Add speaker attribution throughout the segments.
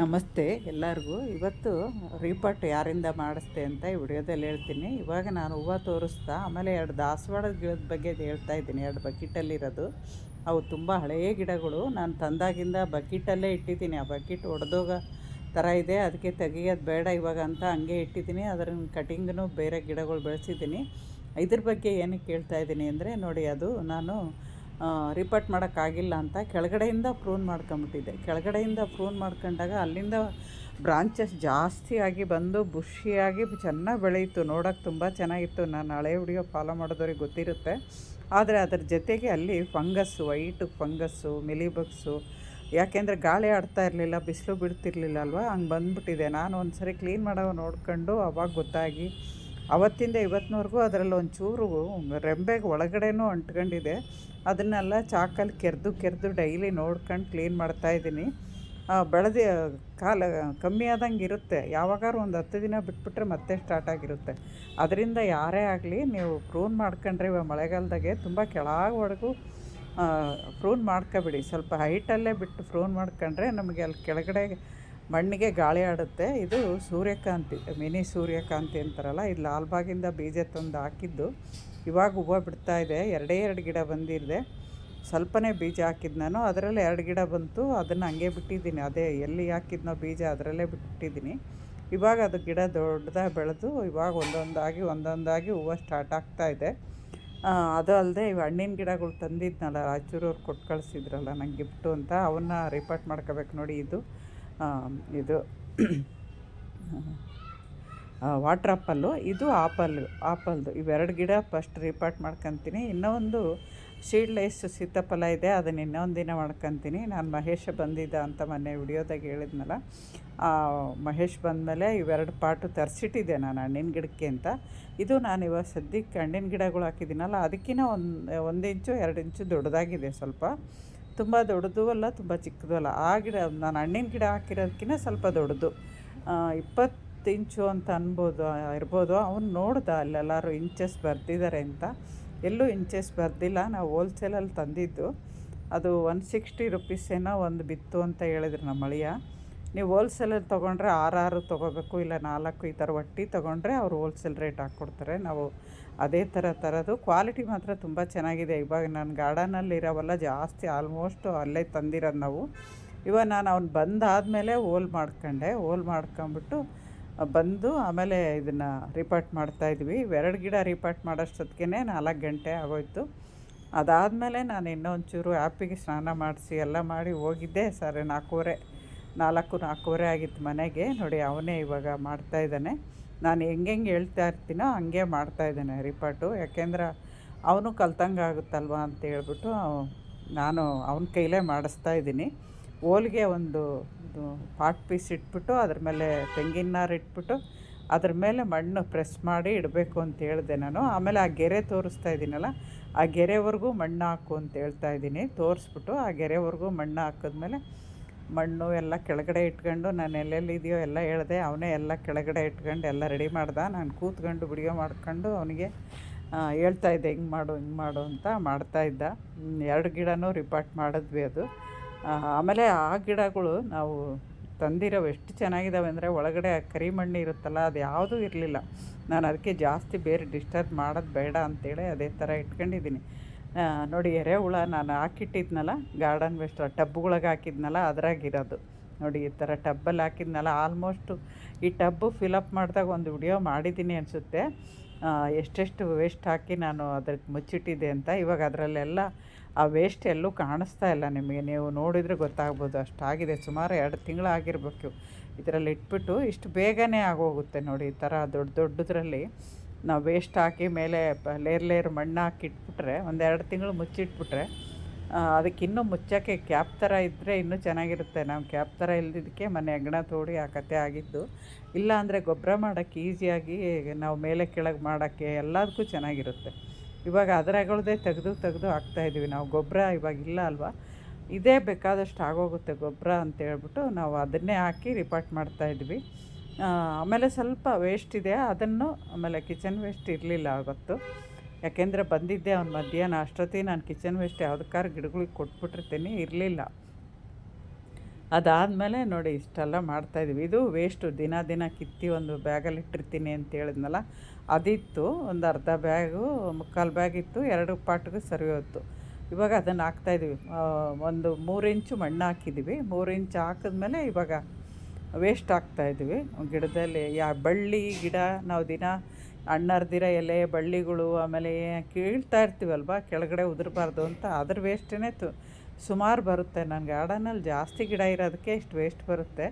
Speaker 1: ನಮಸ್ತೆ ಎಲ್ಲರಿಗೂ. ಇವತ್ತು ರೀಪಾಟ್ ಯಾರಿಂದ ಮಾಡಿಸ್ತೆ ಅಂತ ಈ ವಿಡಿಯೋದಲ್ಲಿ ಹೇಳ್ತೀನಿ. ಇವಾಗ ನಾನು ಹೂವು ತೋರಿಸ್ತಾ, ಆಮೇಲೆ ಎರಡು ದಾಸವಾಳದ ಗಿಡದ ಬಗ್ಗೆ ಹೇಳ್ತಾ ಇದ್ದೀನಿ. ಎರಡು ಬಕೆಟಲ್ಲಿರೋದು. ಅವು ತುಂಬ ಹಳೆಯ ಗಿಡಗಳು. ನಾನು ತಂದಾಗಿಂದ ಬಕೆಟಲ್ಲೇ ಇಟ್ಟಿದ್ದೀನಿ. ಆ ಬಕೆಟ್ ಒಡೆದೋಗ ಥರ ಇದೆ. ಅದಕ್ಕೆ ತೆಗಿಯೋದು ಬೇಡ ಇವಾಗ ಅಂತ ಹಂಗೆ ಇಟ್ಟಿದ್ದೀನಿ. ಅದರ ಕಟಿಂಗ್ನು ಬೇರೆ ಗಿಡಗಳು ಬೆಳೆಸಿದ್ದೀನಿ. ಇದ್ರ ಬಗ್ಗೆ ಏನಕ್ಕೆ ಕೇಳ್ತಾ ಇದ್ದೀನಿ ಅಂದರೆ ನೋಡಿ, ಅದು ನಾನು ರಿಪೋರ್ಟ್ ಮಾಡೋಕ್ಕಾಗಿಲ್ಲ ಅಂತ ಕೆಳಗಡೆಯಿಂದ ಪ್ರೂನ್ ಮಾಡ್ಕೊಂಬಿಟ್ಟಿದ್ದೆ ಕೆಳಗಡೆಯಿಂದ ಪ್ರೂನ್ ಮಾಡ್ಕೊಂಡಾಗ ಅಲ್ಲಿಂದ ಬ್ರಾಂಚಸ್ ಜಾಸ್ತಿ ಆಗಿ ಬಂದು ಬುಷಿಯಾಗಿ ಚೆನ್ನಾಗಿ ಬೆಳೆಯಿತು ನೋಡೋಕೆ ತುಂಬ ಚೆನ್ನಾಗಿತ್ತು. ನಾನು ಹಳೆ ವಿಡಿಯೋ ಫಾಲೋ ಮಾಡೋದವ್ರಿಗೆ ಗೊತ್ತಿರುತ್ತೆ. ಆದರೆ ಅದರ ಜೊತೆಗೆ ಅಲ್ಲಿ ಫಂಗಸ್ಸು ವೈಟ್ ಫಂಗಸ್ಸು ಮಿಲಿಬಗ್ಸು ಯಾಕೆಂದರೆ ಗಾಳಿ ಆಡ್ತಾ ಇರಲಿಲ್ಲ, ಬಿಸಿಲು ಬಿಡ್ತಿರ್ಲಿಲ್ಲ ಅಲ್ವಾ? ಹಂಗೆ ಬಂದುಬಿಟ್ಟಿದೆ. ನಾನು ಒಂದು ಸರಿ ಕ್ಲೀನ್ ಮಾಡೋ ನೋಡ್ಕೊಂಡು ಅವಾಗ ಗೊತ್ತಾಗಿ ಅವತ್ತಿಂದ ಇವತ್ತಿನವರೆಗೂ ಅದರಲ್ಲಿ ಒಂಚೂರು ರೆಂಬೆಗೆ ಒಳಗಡೆನೂ ಅಂಟ್ಕೊಂಡಿದೆ. ಅದನ್ನೆಲ್ಲ ಚಾಕಲ್ಲಿ ಕೆರೆದು ಕೆರೆದು ಡೈಲಿ ನೋಡ್ಕೊಂಡು ಕ್ಲೀನ್ ಮಾಡ್ತಾಯಿದ್ದೀನಿ ಬೆಳೆದ ಕಾಲ ಕಮ್ಮಿ ಆದಂಗೆ ಇರುತ್ತೆ. ಯಾವಾಗಾರು ಒಂದು ಹತ್ತು ದಿನ ಬಿಟ್ಬಿಟ್ರೆ ಮತ್ತೆ ಸ್ಟಾರ್ಟ್ ಆಗಿರುತ್ತೆ. ಅದರಿಂದ ಯಾರೇ ಆಗಲಿ ನೀವು ಪ್ರೂನ್ ಮಾಡ್ಕೊಂಡ್ರೆ ಇವಾಗ ಮಳೆಗಾಲದಾಗೆ ತುಂಬ ಕೆಳಗವರೆಗೂ ಪ್ರೂನ್ ಮಾಡ್ಕೊಬಿಡಿ. ಸ್ವಲ್ಪ ಹೈಟಲ್ಲೇ ಬಿಟ್ಟು ಪ್ರೂನ್ ಮಾಡ್ಕೊಂಡ್ರೆ ನಮಗೆ ಅಲ್ಲಿ ಕೆಳಗಡೆ ಮಣ್ಣಿಗೆ ಗಾಳಿ ಆಡುತ್ತೆ. ಇದು ಸೂರ್ಯಕಾಂತಿ, ಮಿನಿ ಸೂರ್ಯಕಾಂತಿ ಅಂತಾರಲ್ಲ, ಇದು ಲಾಲ್ಬಾಗಿಂದ ಬೀಜ ತಂದು ಹಾಕಿದ್ದು. ಇವಾಗ ಹೂವು ಬಿಡ್ತಾ ಇದೆ, ಎರಡೇ ಎರಡು ಗಿಡ ಬಂದಿದೆ. ಸ್ವಲ್ಪನೇ ಬೀಜ ಹಾಕಿದ್ದು ನಾನು, ಅದರಲ್ಲಿ ಎರಡು ಗಿಡ ಬಂತು. ಅದನ್ನು ಹಂಗೆ ಬಿಟ್ಟಿದ್ದೀನಿ, ಅದೇ ಎಲ್ಲಿ ಹಾಕಿದ್ನೋ ಬೀಜ ಅದರಲ್ಲೇ ಬಿಟ್ಟಿದ್ದೀನಿ. ಇವಾಗ ಅದು ಗಿಡ ದೊಡ್ಡದಾಗಿ ಬೆಳೆದು, ಇವಾಗ ಒಂದೊಂದಾಗಿ ಒಂದೊಂದಾಗಿ ಹೂವು ಸ್ಟಾರ್ಟ್ ಆಗ್ತಾ ಇದೆ. ಅದು ಅಲ್ಲದೆ ಇವು ಹಣ್ಣಿನ ಗಿಡಗಳು ತಂದಿದ್ನಲ್ಲ, ರಾಯಚೂರವ್ರು ಕೊಟ್ಟು ಕಳಿಸಿದ್ರಲ್ಲ ನಂಗೆ ಗಿಫ್ಟು ಅಂತ, ಅವನ್ನ ರಿಪೋರ್ಟ್ ಮಾಡ್ಕೋಬೇಕು ನೋಡಿ ಇದು. ಇದು ವಾಟ್ರ್ ಆಪಲ್ಲು ಇದು ಆಪಲ್ ಆಪಲ್ದು. ಇವೆರಡು ಗಿಡ ಫಸ್ಟ್ ರಿಪಾರ್ಟ್ ಮಾಡ್ಕೊತೀನಿ. ಇನ್ನೂ ಒಂದು ಸೀಡ್ಲೆಸ್ ಸೀತಾಫಲ ಇದೆ, ಅದನ್ನು ಇನ್ನೊಂದು ದಿನ ಮಾಡ್ಕೊತೀನಿ. ನಾನು ಮಹೇಶ ಬಂದಿದ್ದ ಅಂತ ಮೊನ್ನೆ ವಿಡಿಯೋದಾಗ ಹೇಳಿದ್ನಲ್ಲ. ಮಹೇಶ್ ಬಂದಮೇಲೆ ಇವೆರಡು ಪಾಟು ತರಿಸಿಟ್ಟಿದ್ದೆ ನಾನು ಹಣ್ಣಿನ ಗಿಡಕ್ಕೆ ಅಂತ. ಇದು ನಾನು ಇವಾಗ ಸದ್ಯಕ್ಕೆ ಹಣ್ಣಿನ ಗಿಡಗಳು ಹಾಕಿದ್ದೀನಲ್ಲ ಅದಕ್ಕಿಂತ ಒಂದು ಒಂದು ಇಂಚು, ಎರಡು ಇಂಚು ದೊಡ್ಡದಾಗಿದೆ ಸ್ವಲ್ಪ. ತುಂಬ ದೊಡ್ಡದು ಅಲ್ಲ, ತುಂಬ ಚಿಕ್ಕದು ಅಲ್ಲ. ಆ ಗಿಡ, ನಾನು ಹಣ್ಣಿನ ಗಿಡ ಹಾಕಿರೋದಕ್ಕಿಂತ ಸ್ವಲ್ಪ ದೊಡ್ಡದು. ಇಪ್ಪತ್ತು ಇಂಚು ಅಂತ ಅನ್ಬೋದು, ಇರ್ಬೋದು. ಅವ್ನು ನೋಡ್ದೆ ಅಲ್ಲೆಲ್ಲರೂ ಇಂಚಸ್ ಬರ್ದಿದ್ದಾರೆ ಅಂತ. ಎಲ್ಲೂ ಇಂಚಸ್ ಬರ್ದಿಲ್ಲ. ನಾವು ಹೋಲ್ಸೇಲಲ್ಲಿ ತಂದಿದ್ದು. ಅದು ಒನ್ ಸಿಕ್ಸ್ಟಿ ರುಪೀಸ್ ಏನೋ ಒಂದು ಬಿತ್ತು ಅಂತ ಹೇಳಿದ್ರು ನಮ್ಮ ಅಳಿಯ. ನೀವು ಹೋಲ್ಸೇಲಲ್ಲಿ ತೊಗೊಂಡ್ರೆ ಆರಾರು ತೊಗೋಬೇಕು, ಇಲ್ಲ ನಾಲ್ಕು ಈ ಥರ ಒಟ್ಟಿ ತೊಗೊಂಡ್ರೆ ಅವ್ರು ಹೋಲ್ಸೇಲ್ ರೇಟ್ ಹಾಕ್ಕೊಡ್ತಾರೆ. ನಾವು ಅದೇ ಥರ ತರೋದು. ಕ್ವಾಲಿಟಿ ಮಾತ್ರ ತುಂಬ ಚೆನ್ನಾಗಿದೆ. ಇವಾಗ ನಾನು ಗಾರ್ಡನಲ್ಲಿರೋವಲ್ಲ ಜಾಸ್ತಿ ಆಲ್ಮೋಸ್ಟು ಅಲ್ಲೇ ತಂದಿರೋದು ನಾವು. ಇವಾಗ ನಾನು ಅವ್ನು ಬಂದಾದಮೇಲೆ ಹೋಲ್ ಮಾಡ್ಕೊಂಡೆ. ಹೋಲ್ ಮಾಡ್ಕೊಂಬಿಟ್ಟು ಬಂದು ಆಮೇಲೆ ಇದನ್ನು ರಿಪಾರ್ಟ್ ಮಾಡ್ತಾಯಿದ್ವಿ ಎರಡು ಗಿಡ ರಿಪಾರ್ಟ್ ಮಾಡೋಷ್ಟೊತ್ತಿಗೆ ನಾಲ್ಕು ಗಂಟೆ ಆಗೋಯ್ತು. ಅದಾದಮೇಲೆ ನಾನು ಇನ್ನೊಂಚೂರು ಆ್ಯಪಿಗೆ ಸ್ನಾನ ಮಾಡಿಸಿ ಎಲ್ಲ ಮಾಡಿ ಹೋಗಿದ್ದೆ. ಸರಿ, ನಾಲ್ಕೂವರೆ, ನಾಲ್ಕು ನಾಲ್ಕೂವರೆ ಆಗಿತ್ತು ಮನೆಗೆ. ನೋಡಿ, ಅವನೇ ಇವಾಗ ಮಾಡ್ತಾಯಿದ್ದಾನೆ ನಾನು ಹೆಂಗೆ ಹೆಂಗೆ ಹೇಳ್ತಾ ಇರ್ತೀನೋ ಹಂಗೆ ಮಾಡ್ತಾಯಿದ್ದಾನೆ ರಿಪಾಟು ಯಾಕೆಂದ್ರೆ ಅವನು ಕಲ್ತಂಗೆ ಆಗುತ್ತಲ್ವ ಅಂತ ಹೇಳ್ಬಿಟ್ಟು ನಾನು ಅವನ ಕೈಲೇ ಮಾಡಿಸ್ತಾ ಇದ್ದೀನಿ. ಓಲ್ಗೆ ಒಂದು ಪಾಟ್ ಪೀಸ್ ಇಟ್ಬಿಟ್ಟು ಅದ್ರ ಮೇಲೆ ತೆಂಗಿನ ನಾರು ಇಟ್ಬಿಟ್ಟು ಅದ್ರ ಮೇಲೆ ಮಣ್ಣು ಪ್ರೆಸ್ ಮಾಡಿ ಇಡಬೇಕು ಅಂತ ಹೇಳಿದೆ ನಾನು. ಆಮೇಲೆ ಆ ಗೆರೆ ತೋರಿಸ್ತಾ ಇದ್ದೀನಲ್ಲ, ಆ ಗೆರೆವರೆಗೂ ಮಣ್ಣು ಹಾಕು ಅಂತ ಹೇಳ್ತಾ ಇದ್ದೀನಿ. ತೋರಿಸ್ಬಿಟ್ಟು ಆ ಗೆರೆವರೆಗೂ ಮಣ್ಣು ಹಾಕಿದ್ಮೇಲೆ ಮಣ್ಣು ಎಲ್ಲ ಕೆಳಗಡೆ ಇಟ್ಕೊಂಡು ನಾನು ಎಲ್ಲೆಲ್ಲಿದೆಯೋ ಎಲ್ಲ ಹೇಳಿದೆ. ಅವನೇ ಎಲ್ಲ ಕೆಳಗಡೆ ಇಟ್ಕೊಂಡು ಎಲ್ಲ ರೆಡಿ ಮಾಡ್ದೆ. ನಾನು ಕೂತ್ಕೊಂಡು ಬಿಡಿಗೆ ಮಾಡ್ಕೊಂಡು ಅವನಿಗೆ ಹೇಳ್ತಾಯಿದ್ದೆ ಹಿಂಗೆ ಮಾಡು ಹಿಂಗೆ ಮಾಡು ಅಂತ ಮಾಡ್ತಾಯಿದ್ದ ಎರಡು ಗಿಡನೂ ರಿಪಾರ್ಟ್ ಮಾಡಿದ್ವಿ ಅದು. ಆಮೇಲೆ ಆ ಗಿಡಗಳು ನಾವು ತಂದಿರೋ ಎಷ್ಟು ಚೆನ್ನಾಗಿದ್ದಾವೆ ಅಂದರೆ ಒಳಗಡೆ ಕರಿ ಮಣ್ಣು ಇರುತ್ತಲ್ಲ, ಅದು ಯಾವುದೂ ಇರಲಿಲ್ಲ. ನಾನು ಅದಕ್ಕೆ ಜಾಸ್ತಿ ಬೇರೆ ಡಿಸ್ಟರ್ಬ್ ಮಾಡೋದು ಬೇಡ ಅಂತೇಳಿ ಅದೇ ಥರ ಇಟ್ಕೊಂಡಿದ್ದೀನಿ. ನೋಡಿ ಎರೆಹುಳ, ನಾನು ಹಾಕಿಟ್ಟಿದ್ನಲ್ಲ ಗಾರ್ಡನ್ ವೇಸ್ಟ್ ಟಬ್ಗಳಿಗೆ ಹಾಕಿದ್ನಲ್ಲ, ಅದ್ರಾಗಿರೋದು. ನೋಡಿ, ಈ ಥರ ಟಬ್ಬಲ್ಲಿ ಹಾಕಿದ್ನಲ್ಲ ಆಲ್ಮೋಸ್ಟು ಈ ಟಬ್ಬು ಫಿಲಪ್ ಮಾಡಿದಾಗ ಒಂದು ವಿಡಿಯೋ ಮಾಡಿದ್ದೀನಿ ಅನಿಸುತ್ತೆ. ಎಷ್ಟೆಷ್ಟು ವೇಸ್ಟ್ ಹಾಕಿ ನಾನು ಅದಕ್ಕೆ ಮುಚ್ಚಿಟ್ಟಿದ್ದೆ ಅಂತ. ಇವಾಗ ಅದರಲ್ಲೆಲ್ಲ ಆ ವೇಸ್ಟ್ ಎಲ್ಲೂ ಕಾಣಿಸ್ತಾ ಇಲ್ಲ ನಿಮಗೆ. ನೀವು ನೋಡಿದರೆ ಗೊತ್ತಾಗ್ಬೋದು. ಅಷ್ಟಾಗಿದೆ. ಸುಮಾರು ಎರಡು ತಿಂಗಳು ಆಗಿರಬೇಕು. ಇದರಲ್ಲಿ ಇಟ್ಬಿಟ್ಟು ಇಷ್ಟು ಬೇಗನೆ ಆಗೋಗುತ್ತೆ ನೋಡಿ, ಈ ಥರ ದೊಡ್ಡ ದೊಡ್ಡದ್ರಲ್ಲಿ. ನಾವು ವೇಸ್ಟ್ ಹಾಕಿ ಮೇಲೆ ಲೇರ್ ಲೇರ್ ಮಣ್ಣು ಹಾಕಿ ಇಟ್ಬಿಟ್ರೆ ಒಂದೆರಡು ತಿಂಗಳು ಮುಚ್ಚಿಟ್ಬಿಟ್ರೆ ಅದಕ್ಕೆ ಇನ್ನೂ ಮುಚ್ಚೋಕ್ಕೆ ಕ್ಯಾಪ್ ಥರ ಇದ್ದರೆ ಇನ್ನೂ ಚೆನ್ನಾಗಿರುತ್ತೆ. ನಾವು ಕ್ಯಾಪ್ ಥರ ಇಲ್ದಿದ್ದಕ್ಕೆ ಮನೆ ಅಗ್ಣ ತೋಡಿ ಆ ಕತೆ ಆಗಿದ್ದು. ಇಲ್ಲ ಅಂದರೆ ಗೊಬ್ಬರ ಮಾಡೋಕ್ಕೆ ಈಸಿಯಾಗಿ ನಾವು ಮೇಲೆ ಕೆಳಗೆ ಮಾಡೋಕ್ಕೆ ಎಲ್ಲದಕ್ಕೂ ಚೆನ್ನಾಗಿರುತ್ತೆ. ಇವಾಗ ಅದರಗಳದೇ ತೆಗೆದು ತೆಗೆದು ಹಾಕ್ತಾಯಿದ್ದೀವಿ ನಾವು ಗೊಬ್ಬರ ಇವಾಗ ಇಲ್ಲ ಅಲ್ವಾ? ಇದೇ ಬೇಕಾದಷ್ಟು ಆಗೋಗುತ್ತೆ ಗೊಬ್ಬರ ಅಂತ ಹೇಳ್ಬಿಟ್ಟು ನಾವು ಅದನ್ನೇ ಹಾಕಿ ರಿಪಾರ್ಟ್ ಮಾಡ್ತಾಯಿದ್ವಿ ಆಮೇಲೆ ಸ್ವಲ್ಪ ವೇಸ್ಟ್ ಇದೆ. ಅದನ್ನು ಆಮೇಲೆ ಕಿಚನ್ ವೇಸ್ಟ್ ಇರಲಿಲ್ಲ ಆವತ್ತು. ಯಾಕೆಂದರೆ ಬಂದಿದ್ದೆ ಅವ್ನು ಮಧ್ಯಾಹ್ನ. ಅಷ್ಟೊತ್ತಿಗೆ ನಾನು ಕಿಚನ್ ವೇಸ್ಟ್ ಯಾವ್ದಕ್ಕಾರು ಗಿಡಗಳಿಗೆ ಕೊಟ್ಬಿಟ್ಟಿರ್ತೀನಿ. ಇರಲಿಲ್ಲ. ಅದಾದಮೇಲೆ ನೋಡಿ ಇಷ್ಟೆಲ್ಲ ಮಾಡ್ತಾಯಿದ್ವಿ ಇದು ವೇಸ್ಟು ದಿನ ದಿನ ಕಿತ್ತಿ ಒಂದು ಬ್ಯಾಗಲ್ಲಿ ಇಟ್ಟಿರ್ತೀನಿ ಅಂತ ಹೇಳಿದ್ನಲ್ಲ, ಅದಿತ್ತು. ಒಂದು ಅರ್ಧ ಬ್ಯಾಗು ಮುಕ್ಕಾಲು ಬ್ಯಾಗ್ ಇತ್ತು. ಎರಡು ಪಾಟ್ಗೆ ಸರಿ ಹೋಯಿತು. ಇವಾಗ ಅದನ್ನು ಹಾಕ್ತಾಯಿದ್ವಿ ಒಂದು ಮೂರು ಇಂಚು ಮಣ್ಣು ಹಾಕಿದ್ವಿ. ಮೂರು ಇಂಚು ಹಾಕಿದ್ಮೇಲೆ ಇವಾಗ ವೇಸ್ಟ್ ಆಗ್ತಾಯಿದ್ವಿ ಗಿಡದಲ್ಲಿ ಯಾ ಬಳ್ಳಿ ಗಿಡ ನಾವು ದಿನ ಹಣ್ಣರ್ದಿರ ಎಲೆ, ಬಳ್ಳಿಗಳು ಆಮೇಲೆ ಕೀಳ್ತಾ ಇರ್ತೀವಲ್ವ? ಕೆಳಗಡೆ ಉದುರಬಾರ್ದು ಅಂತ ಅದ್ರ ವೇಸ್ಟೇ ತು ಸುಮಾರು ಬರುತ್ತೆ. ನನ್ನ ಗಾರ್ಡನಲ್ಲಿ ಜಾಸ್ತಿ ಗಿಡ ಇರೋದಕ್ಕೆ ಇಷ್ಟು ವೇಸ್ಟ್ ಬರುತ್ತೆ.